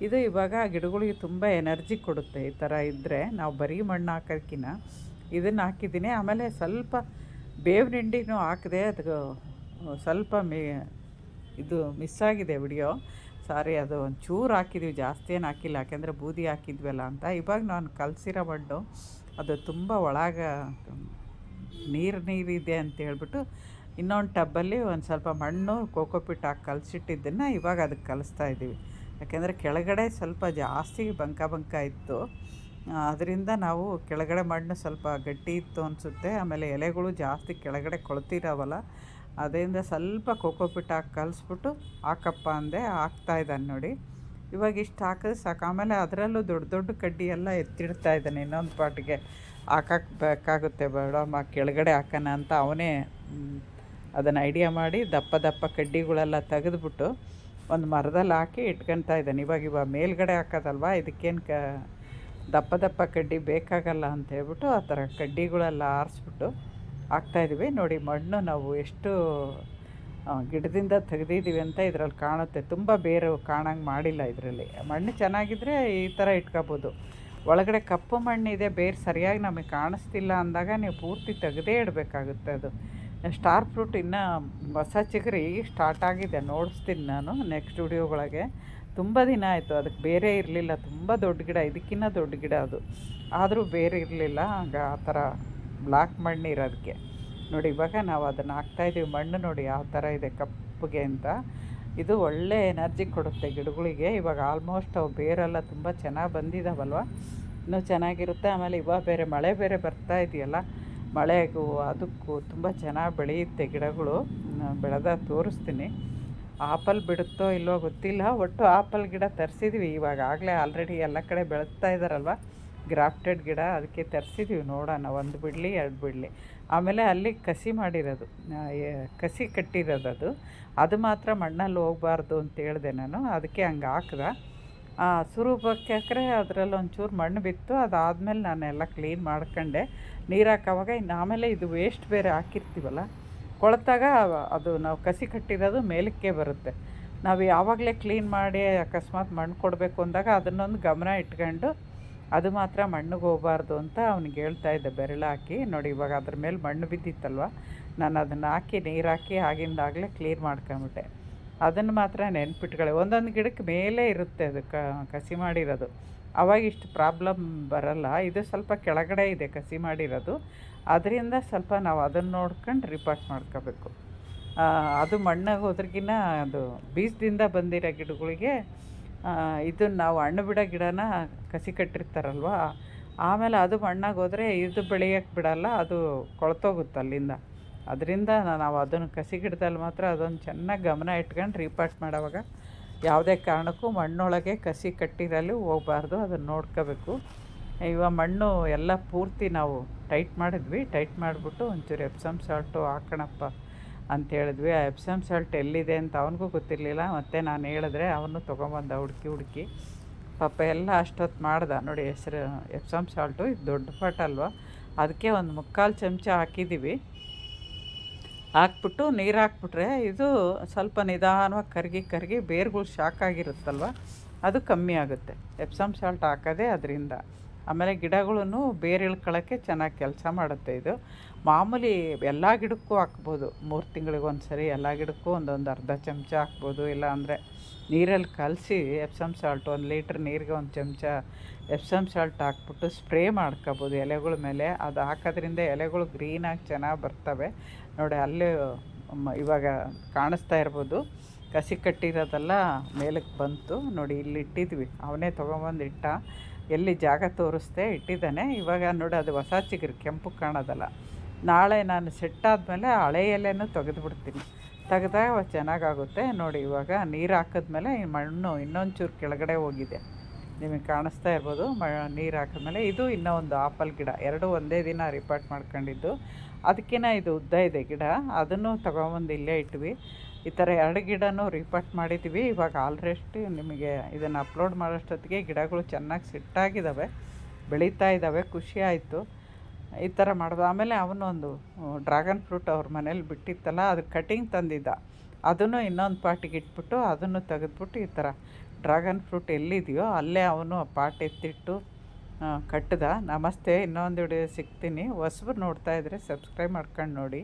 Speaker 1: ಇದು ಇವಾಗ ಗಿಡಗಳಿಗೆ ತುಂಬ ಎನರ್ಜಿ ಕೊಡುತ್ತೆ. ಈ ಥರ ಇದ್ದರೆ ನಾವು ಬರೀ ಮಣ್ಣು ಹಾಕೋದ್ಕಿಂತ ಇದನ್ನು ಹಾಕಿದ್ದೀನಿ. ಆಮೇಲೆ ಸ್ವಲ್ಪ ಬೇವಿನ ಹಿಂಡಿನೂ ಹಾಕಿದೆ ಅದು ಸ್ವಲ್ಪ ಮೇ, ಇದು ಮಿಸ್ ಆಗಿದೆ ವಿಡಿಯೋ. ಸಾರಿ, ಅದು ಒಂಚೂರು ಹಾಕಿದ್ವಿ. ಜಾಸ್ತಿ ಏನು ಹಾಕಿಲ್ಲ. ಯಾಕೆಂದರೆ ಬೂದಿ ಹಾಕಿದ್ವಲ್ಲ ಅಂತ. ಇವಾಗ ನಾನು ಕಲಸಿರೋ ಮಣ್ಣು, ಅದು ತುಂಬ ಒಳಗೆ, ನೀರು ನೀರಿದೆ ಅಂತ ಹೇಳ್ಬಿಟ್ಟು ಇನ್ನೊಂದು ಟಬ್ಬಲ್ಲಿ ಒಂದು ಸ್ವಲ್ಪ ಮಣ್ಣು ಕೋಕೋಪಿಟ್ ಹಾಕಿ ಕಲಸಿಟ್ಟಿದ್ದನ್ನು ಇವಾಗ ಅದಕ್ಕೆ ಕಲಿಸ್ತಾ ಇದ್ದೀವಿ ಯಾಕೆಂದರೆ ಕೆಳಗಡೆ ಸ್ವಲ್ಪ ಜಾಸ್ತಿ ಬಂಕ ಬಂಕ ಇತ್ತು. ಅದರಿಂದ ನಾವು ಕೆಳಗಡೆ ಮಣ್ಣು ಸ್ವಲ್ಪ ಗಟ್ಟಿ ಇತ್ತು ಅನಿಸುತ್ತೆ. ಆಮೇಲೆ ಎಲೆಗಳು ಜಾಸ್ತಿ ಕೆಳಗಡೆ ಕೊಳ್ತಿರವಲ್ಲ. ಅದರಿಂದ ಸ್ವಲ್ಪ ಕೋಕೋಪಿಟ್ ಹಾಕಿ ಕಲಿಸ್ಬಿಟ್ಟು ಹಾಕಪ್ಪ ಅಂದೆ ಹಾಕ್ತಾ ಇದ್ದಾನೆ ನೋಡಿ. ಇವಾಗ ಇಷ್ಟು ಹಾಕಿದ್ರೆ ಸಾಕು. ಆಮೇಲೆ ಅದರಲ್ಲೂ ದೊಡ್ಡ ದೊಡ್ಡ ಕಡ್ಡಿ ಎಲ್ಲ ಎತ್ತಿಡ್ತಾ ಇದ್ದಾನೆ ಇನ್ನೊಂದು ಪಾಟಿಗೆ. ಹಾಕಕ್ಕೆ ಬೇಕಾಗುತ್ತೆ ಬೇಡಮ್ಮ ಕೆಳಗಡೆ ಹಾಕೋಣ ಅಂತ ಅವನೇ ಅದನ್ನು ಐಡಿಯಾ ಮಾಡಿ ದಪ್ಪ ದಪ್ಪ ಕಡ್ಡಿಗಳೆಲ್ಲ ತೆಗೆದುಬಿಟ್ಟು ಒಂದು ಮರದಲ್ಲಿ ಹಾಕಿ ಇಟ್ಕೊತಾ ಇದ್ದಾನೆ. ಇವಾಗ ಇವಾಗ ಮೇಲ್ಗಡೆ ಹಾಕೋದಲ್ವ? ಇದಕ್ಕೇನು ಕ ದಪ್ಪ ದಪ್ಪ ಕಡ್ಡಿ ಬೇಕಾಗಲ್ಲ ಅಂತ ಹೇಳ್ಬಿಟ್ಟು ಆ ಥರ ಕಡ್ಡಿಗಳೆಲ್ಲ ಆರಿಸ್ಬಿಟ್ಟು ಹಾಕ್ತಾಯಿದ್ವಿ ನೋಡಿ ಮಣ್ಣು ನಾವು ಎಷ್ಟು ಗಿಡದಿಂದ ತೆಗೆದಿದ್ದೀವಿ ಅಂತ ಇದರಲ್ಲಿ ಕಾಣುತ್ತೆ. ತುಂಬ ಬೇರೆ ಕಾಣಂಗೆ ಮಾಡಿಲ್ಲ ಇದರಲ್ಲಿ. ಮಣ್ಣು ಚೆನ್ನಾಗಿದ್ದರೆ ಈ ಥರ ಇಟ್ಕೋಬೋದು. ಒಳಗಡೆ ಕಪ್ಪು ಮಣ್ಣಿದೆ, ಬೇರೆ ಸರಿಯಾಗಿ ನಮಗೆ ಕಾಣಿಸ್ತಿಲ್ಲ ಅಂದಾಗ ನೀವು ಪೂರ್ತಿ ತೆಗೆದೇ ಇಡಬೇಕಾಗುತ್ತೆ ಅದು. ಸ್ಟಾರ್ ಫ್ರೂಟ್ ಇನ್ನು ಹೊಸ ಚಿಗರಿ ಸ್ಟಾರ್ಟ್ ಆಗಿದೆ, ನೋಡಿಸ್ತೀನಿ ನಾನು ನೆಕ್ಸ್ಟ್ ವಿಡಿಯೋಗಳಿಗೆ ತುಂಬ ದಿನ ಆಯಿತು, ಅದಕ್ಕೆ ಬೇರೆ ಇರಲಿಲ್ಲ, ತುಂಬ ದೊಡ್ಡ ಗಿಡ ಇದಕ್ಕಿಂತ ದೊಡ್ಡ ಗಿಡ ಅದು. ಆದರೂ ಬೇರೆ ಇರಲಿಲ್ಲ, ಆಗ ಆ ಥರ ಬ್ಲ್ಯಾಕ್ ಮಣ್ಣು ಇರೋದಕ್ಕೆ ನೋಡಿ, ಇವಾಗ ನಾವು ಅದನ್ನು ಹಾಕ್ತಾಯಿದ್ದೀವಿ ಮಣ್ಣು ನೋಡಿ ಯಾವ ಥರ ಇದೆ ಕಪ್ಪಗೆ ಅಂತ. ಇದು ಒಳ್ಳೆ ಎನರ್ಜಿ ಕೊಡುತ್ತೆ ಗಿಡಗಳಿಗೆ. ಇವಾಗ ಆಲ್ಮೋಸ್ಟ್ ಅವು ಬೇರೆಲ್ಲ ತುಂಬ ಚೆನ್ನಾಗಿ ಬಂದಿದ್ದಾವಲ್ವ ಇನ್ನೂ ಚೆನ್ನಾಗಿರುತ್ತೆ, ಆಮೇಲೆ ಇವಾಗ ಬೇರೆ ಮಳೆ ಬೇರೆ ಬರ್ತಾ ಇದೆಯಲ್ಲ ಮಳೆಗೂ ಅದಕ್ಕೂ ತುಂಬ ಚೆನ್ನಾಗಿ ಬೆಳೆಯುತ್ತೆ ಗಿಡಗಳು. ನಾನು ಬೆಳೆದ ತೋರಿಸ್ತೀನಿ. ಆಪಲ್ ಬಿಡುತ್ತೋ ಇಲ್ಲೋ ಗೊತ್ತಿಲ್ಲ. ಒಟ್ಟು ಆಪಲ್ ಗಿಡ ತರಿಸಿದ್ವಿ. ಇವಾಗ ಆಗಲೇ ಆಲ್ರೆಡಿ ಎಲ್ಲ ಕಡೆ ಬೆಳೆಸ್ತಾ ಇದ್ದಾರಲ್ವ ಗ್ರಾಫ್ಟೆಡ್ ಗಿಡ ಅದಕ್ಕೆ ತರಿಸಿದ್ವಿ. ನೋಡೋಣ. ಒಂದು ಬಿಡಲಿ, ಎರಡು ಬಿಡಲಿ. ಆಮೇಲೆ ಅಲ್ಲಿ ಕಸಿ ಮಾಡಿರೋದು. ಕಸಿ ಕಟ್ಟಿರೋದು ಅದು. ಅದು ಮಾತ್ರ ಮಣ್ಣಲ್ಲಿ ಹೋಗಬಾರ್ದು ಅಂತ ಹೇಳಿದೆ ನಾನು. ಅದಕ್ಕೆ ಹಂಗೆ ಹಾಕ್ದೆ. ಸುರುಬಕ್ಕಾಕ್ರೆ ಅದರಲ್ಲಿ ಒಂಚೂರು ಮಣ್ಣು ಬಿತ್ತು. ಅದಾದಮೇಲೆ ಎಲ್ಲ ಕ್ಲೀನ್ ಮಾಡ್ಕೊಂಡೆ. ನೀರು ಹಾಕೋವಾಗ ಇನ್ನು ಆಮೇಲೆ ಇದು ವೇಸ್ಟ್ ಬೇರೆ ಹಾಕಿರ್ತೀವಲ್ಲ, ಕೊಳೆತಾಗ ಅದು ನಾವು ಕಸಿ ಕಟ್ಟಿರೋದು ಮೇಲಕ್ಕೆ ಬರುತ್ತೆ. ನಾವು ಯಾವಾಗಲೇ ಕ್ಲೀನ್ ಮಾಡಿ ಅಕಸ್ಮಾತ್ ಮಣ್ಣು ಕೊಡಬೇಕು ಅಂದಾಗ ಅದನ್ನೊಂದು ಗಮನ ಇಟ್ಕೊಂಡು ಅದು ಮಾತ್ರ ಮಣ್ಣಿಗೆ ಹೋಗಬಾರ್ದು ಅಂತ ಅವ್ನಿಗೆ ಹೇಳ್ತಾ ಇದ್ದೆ ಬೆರಳು ಹಾಕಿ. ನೋಡಿ ಇವಾಗ ಅದ್ರ ಮೇಲೆ ಮಣ್ಣು ಬಿದ್ದಿತ್ತಲ್ವ, ನಾನು ಅದನ್ನು ಹಾಕಿ ನೀರು ಹಾಕಿ ಆಗಿಂದಾಗಲೇ ಕ್ಲೀನ್ ಮಾಡ್ಕೊಂಬಿಟ್ಟೆ. ಅದನ್ನು ಮಾತ್ರ ನೆನ್ಪಿಟ್ಕೊಳ್ಳಿ. ಒಂದೊಂದು ಗಿಡಕ್ಕೆ ಮೇಲೆ ಇರುತ್ತೆ ಅದು ಕಸಿ ಮಾಡಿರೋದು. ಅವಾಗ ಇಷ್ಟು ಪ್ರಾಬ್ಲಮ್ ಬರಲ್ಲ. ಇದು ಸ್ವಲ್ಪ ಕೆಳಗಡೆ ಇದೆ ಕಸಿ ಮಾಡಿರೋದು. ಅದರಿಂದ ಸ್ವಲ್ಪ ನಾವು ಅದನ್ನು ನೋಡ್ಕೊಂಡು ರಿಪಾರ್ಟ್ ಮಾಡ್ಕೋಬೇಕು. ಅದು ಮಣ್ಣಾಗ ಹೋದ್ರಗಿನ ಅದು ಬೀಜದಿಂದ ಬಂದಿರೋ ಗಿಡಗಳಿಗೆ ಇದನ್ನು ನಾವು ಹಣ್ಣು ಬಿಡೋ ಗಿಡನ ಕಸಿ ಕಟ್ಟಿರ್ತಾರಲ್ವ, ಆಮೇಲೆ ಅದು ಮಣ್ಣಾಗ ಹೋದರೆ ಇದು ಬೆಳೆಯೋಕ್ಕೆ ಬಿಡಲ್ಲ, ಅದು ಕೊಳ್ತೋಗುತ್ತೆ ಅಲ್ಲಿಂದ. ಅದರಿಂದ ನಾವು ಅದನ್ನು ಕಸಿ ಗಿಡದಲ್ಲಿ ಮಾತ್ರ ಅದೊಂದು ಚೆನ್ನಾಗಿ ಗಮನ ಇಟ್ಕೊಂಡು ರಿಪಾರ್ಟ್ ಮಾಡೋವಾಗ ಯಾವುದೇ ಕಾರಣಕ್ಕೂ ಮಣ್ಣೊಳಗೆ ಕಸಿ ಕಟ್ಟಿರಲು ಹೋಗಬಾರ್ದು, ಅದನ್ನು ನೋಡ್ಕೋಬೇಕು. ಇವಾಗ ಮಣ್ಣು ಎಲ್ಲ ಪೂರ್ತಿ ನಾವು ಟೈಟ್ ಮಾಡಿದ್ವಿ, ಟೈಟ್ ಮಾಡಿಬಿಟ್ಟು ಒಂಚೂರು ಎಪ್ಸಮ್ ಸಾಲ್ಟು ಹಾಕೋಣಪ್ಪ ಅಂತ ಹೇಳಿದ್ವಿ. ಆ ಎಪ್ಸಮ್ ಸಾಲ್ಟ್ ಎಲ್ಲಿದೆ ಅಂತ ಅವನಿಗೂ ಗೊತ್ತಿರಲಿಲ್ಲ, ಮತ್ತು ನಾನು ಹೇಳಿದ್ರೆ ಅವನು ತೊಗೊಂಬಂದ ಹುಡುಕಿ ಹುಡುಕಿ. ಪಾಪ ಎಲ್ಲ ಅಷ್ಟೊತ್ತು ಮಾಡ್ದೆ. ನೋಡಿ ಹೆಸ್ರು, ಎಪ್ಸಮ್ ಸಾಲ್ಟು, ಇದು ದೊಡ್ಡ ಪಾಟ್ ಅಲ್ವ? ಅದಕ್ಕೆ ಒಂದು ಮುಕ್ಕಾಲು ಚಮಚ ಹಾಕಿದ್ದೀವಿ. ಹಾಕ್ಬಿಟ್ಟು ನೀರು ಹಾಕ್ಬಿಟ್ರೆ ಇದು ಸ್ವಲ್ಪ ನಿಧಾನವಾಗಿ ಕರಗಿ ಕರಗಿ ಬೇರುಗಳು ಶಾಕ್ ಆಗಿರುತ್ತಲ್ವ? ಅದು ಕಮ್ಮಿ ಆಗುತ್ತೆ. ಎಪ್ಸಮ್ ಸಾಲ್ಟ್ ಹಾಕೋದೇ ಅದರಿಂದ. ಆಮೇಲೆ ಗಿಡಗಳನ್ನು ಬೇರೆ ಇಳ್ಕೊಳ್ಳೋಕ್ಕೆ ಚೆನ್ನಾಗಿ ಕೆಲಸ ಮಾಡುತ್ತೆ ಇದು. ಮಾಮೂಲಿ ಎಲ್ಲ ಗಿಡಕ್ಕೂ ಹಾಕ್ಬೋದು. ಮೂರು ತಿಂಗಳಿಗೆ ಒಂದು ಸರಿ ಎಲ್ಲ ಗಿಡಕ್ಕೂ ಒಂದೊಂದು ಅರ್ಧ ಚಮಚ ಹಾಕ್ಬೋದು. ಇಲ್ಲ ಅಂದರೆ ನೀರಲ್ಲಿ ಕಲಸಿ ಎಪ್ಸಮ್ ಸಾಲ್ಟ್ ಒಂದು ಲೀಟ್ರ್ ನೀರಿಗೆ ಒಂದು ಚಮಚ ಎಪ್ಸಮ್ ಸಾಲ್ಟ್ ಹಾಕ್ಬಿಟ್ಟು ಸ್ಪ್ರೇ ಮಾಡ್ಕೋಬೋದು ಎಲೆಗಳ ಮೇಲೆ. ಅದು ಹಾಕೋದ್ರಿಂದ ಎಲೆಗಳು ಗ್ರೀನಾಗಿ ಚೆನ್ನಾಗಿ ಬರ್ತವೆ. ನೋಡಿ ಅಲ್ಲಿ ಇವಾಗ ಕಾಣಿಸ್ತಾ ಇರ್ಬೋದು. ಕಸಿ ಕಟ್ಟಿರೋದೆಲ್ಲ ಮೇಲಕ್ಕೆ ಬಂತು. ನೋಡಿ ಇಲ್ಲಿ ಇಟ್ಟಿದ್ವಿ. ಅವನೇ ತೊಗೊಂಬಂದು ಇಟ್ಟ. ಎಲ್ಲಿ ಜಾಗ ತೋರಿಸ್ದೆ ಇಟ್ಟಿದ್ದಾನೆ. ಇವಾಗ ನೋಡಿ, ಅದು ಹೊಸ ಚಿಗುರು, ಕೆಂಪು ಕಾಣೋದಲ್ಲ. ನಾಳೆ ನಾನು ಸೆಟ್ ಆದಮೇಲೆ ಹಳೆ ಎಲೆನೂ ತೆಗೆದುಬಿಡ್ತೀನಿ. ತೆಗೆದಾಗ ಚೆನ್ನಾಗಾಗುತ್ತೆ. ನೋಡಿ, ಇವಾಗ ನೀರು ಹಾಕಿದ್ಮೇಲೆ ಮಣ್ಣು ಇನ್ನೊಂಚೂರು ಕೆಳಗಡೆ ಹೋಗಿದೆ. ನಿಮಗೆ ಕಾಣಿಸ್ತಾ ಇರ್ಬೋದು. ಮ ನೀರು ಹಾಕಿದ್ಮೇಲೆ ಇದು ಇನ್ನೂ ಒಂದು ಆಪಲ್ ಗಿಡ. ಎರಡು ಒಂದೇ ದಿನ ರಿಪೋರ್ಟ್ ಮಾಡ್ಕೊಂಡಿದ್ದು. ಅದಕ್ಕಿಂತ ಇದು ಉದ್ದ ಇದೆ ಗಿಡ. ಅದನ್ನು ತೊಗೊಂಬಂದು ಇಲ್ಲೇ ಇಟ್ವಿ. ಈ ಥರ ಎರಡು ಗಿಡನೂ ರಿಪೋರ್ಟ್ ಮಾಡಿದ್ದೀವಿ. ಇವಾಗ ಆಲ್ರೆಡಿ ನಿಮಗೆ ಇದನ್ನು ಅಪ್ಲೋಡ್ ಮಾಡೋಷ್ಟೊತ್ತಿಗೆ ಗಿಡಗಳು ಚೆನ್ನಾಗಿ ಸಿಟ್ಟಾಗಿದ್ದಾವೆ ಬೆಳೀತಾ ಇದ್ದಾವೆ ಖುಷಿ ಆಯಿತು. ಈ ಥರ ಮಾಡೋದು. ಆಮೇಲೆ ಅವನೊಂದು ಡ್ರ್ಯಾಗನ್ ಫ್ರೂಟ್ ಅವ್ರ ಮನೇಲಿ ಬಿಟ್ಟಿತ್ತಲ್ಲ, ಅದು ಕಟಿಂಗ್ ತಂದಿದ್ದ. ಅದನ್ನು ಇನ್ನೊಂದು ಪಾಟಿಗೆ ಇಟ್ಬಿಟ್ಟು ಅದನ್ನು ತೆಗೆದ್ಬಿಟ್ಟು ಈ ಥರ ಡ್ರ್ಯಾಗನ್ ಫ್ರೂಟ್ ಎಲ್ಲಿದೆಯೋ ಅಲ್ಲೇ ಅವನು ಪಾಟ್ ಎತ್ತಿಟ್ಟು ಕಟ್ಟಿದ ನಮಸ್ತೆ, ಇನ್ನೊಂದು ವಿಡಿಯೋ ಸಿಗ್ತೀನಿ. ಹೊಸಬ್ರು ನೋಡ್ತಾ ಇದ್ದರೆ ಸಬ್ಸ್ಕ್ರೈಬ್ ಮಾಡ್ಕೊಂಡು ನೋಡಿ.